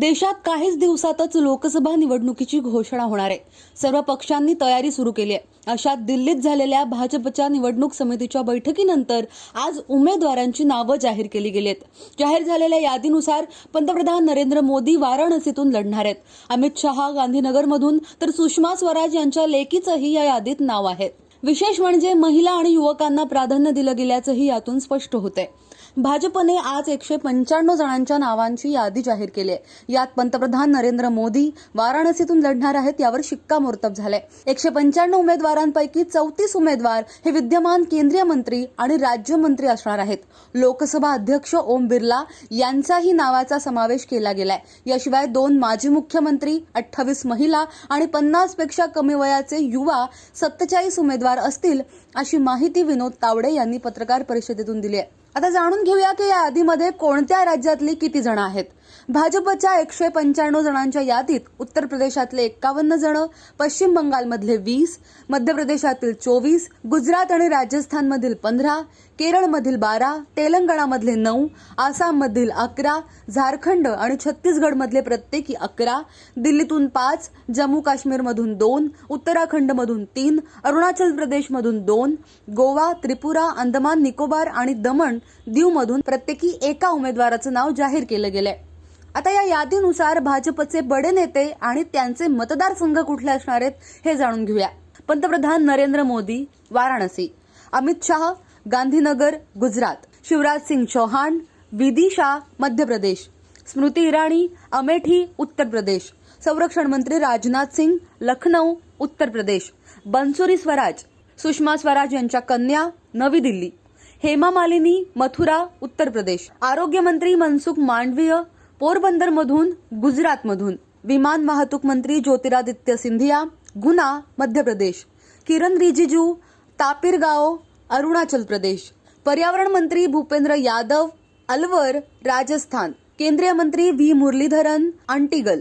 देशात काहीच दिवसातच लोकसभा निवडणुकीची घोषणा होणार आहे. सर्व पक्षांनी तयारी सुरू केली आहे. अशा दिल्लीत झालेल्या भाजपच्या निवडणूक समितीच्या बैठकीनंतर आज उमेदवारांची नावं जाहीर केली गेली आहेत जाहीर झालेल्या यादीनुसार पंतप्रधान नरेंद्र मोदी वाराणसीतून लढणार आहेत. अमित शहा गांधीनगरमधून तर सुषमा स्वराज यांच्या लेकीचंही या यादीत नाव आहे. विशेष म्हणजे महिला आणि युवकांना प्राधान्य दिलं गेल्याचंही यातून स्पष्ट होतंय. भाजपने आज एकशे पंच्याण्णव जणांच्या नावांची यादी जाहीर केली आहे. यात पंतप्रधान नरेंद्र मोदी वाराणसीतून लढणार आहेत यावर शिक्कामोर्तब झालंय. एकशे पंच्याण्णव उमेदवारांपैकी चौतीस उमेदवार हे विद्यमान केंद्रीय मंत्री आणि राज्यमंत्री असणार आहेत. लोकसभा अध्यक्ष ओम बिर्ला यांचाही नावाचा समावेश केला गेलाय. याशिवाय दोन माजी मुख्यमंत्री अठ्ठावीस महिला आणि पन्नासपेक्षा कमी वयाचे युवा सत्तेचाळीस उमेदवार उमेदवार असतील अशी माहिती विनोद तावडे यांनी पत्रकार परिषदेतून दिली आहे. आता जाणून घेऊया की या यादीमध्ये कोणत्या राज्यातली किती जण आहेत? भाजपच्या एकशे पंच्याण्णव जणांच्या यादीत उत्तर प्रदेशातले एक्कावन्न जण पश्चिम बंगालमधले वीस मध्य प्रदेशातील चोवीस गुजरात आणि राजस्थानमधील पंधरा केरळमधील बारा तेलंगणामधले नऊ आसाममधील अकरा झारखंड आणि छत्तीसगडमधले प्रत्येकी अकरा दिल्लीतून पाच जम्मू काश्मीरमधून दोन उत्तराखंडमधून तीन अरुणाचल प्रदेशमधून दोन गोवा त्रिपुरा अंदमान निकोबार आणि दमण दीवमधून प्रत्येकी एका उमेदवाराचं नाव जाहीर केलं गेलंय. आता या यादीनुसार भाजपचे बडे नेते आणि त्यांचे मतदारसंघ कुठले असणार आहेत हे जाणून घेऊया. पंतप्रधान नरेंद्र मोदी वाराणसी. अमित शाह गांधीनगर गुजरात. शिवराज सिंग चौहान विदिशा मध्य प्रदेश स्मृती इराणी अमेठी उत्तर प्रदेश संरक्षण मंत्री राजनाथ सिंग लखनौ उत्तर प्रदेश बनसुरी स्वराज. सुषमा स्वराज यांच्या कन्या नवी दिल्ली. हेमा मालिनी मथुरा उत्तर प्रदेश. आरोग्यमंत्री मनसुख मांडवीय पोरबंदरमधून गुजरातमधून. विमान वाहतूक मंत्री ज्योतिरादित्य सिंधिया गुना मध्य प्रदेश. किरण रिजिजू तापिरगाव अरुणाचल प्रदेश. पर्यावरण मंत्री भूपेंद्र यादव अलवर राजस्थान. केंद्रीय मंत्री व्ही. मुरलीधरन अंटिगल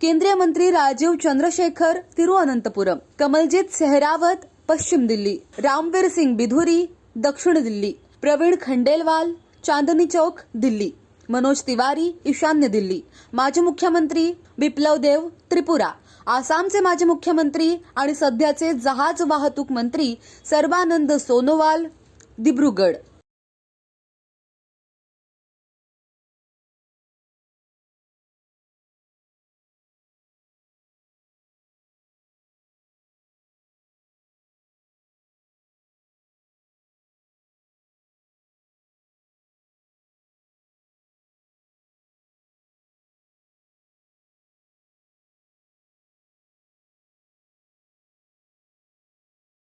केंद्रीय मंत्री राजीव चंद्रशेखर तिरुअनंतपुरम. कमलजीत सेहरावत पश्चिम दिल्ली. रामवीर सिंग बिधुरी दक्षिण दिल्ली प्रवीण खंडेलवाल चांदनी चौक दिल्ली. मनोज तिवारी ईशान्य दिल्ली. माजी मुख्यमंत्री बिप्लव देव त्रिपुरा. आसामचे माजी मुख्यमंत्री आणि सध्याचे जहाज वाहतूक मंत्री सर्बानंद सोनोवाल दिब्रुगड.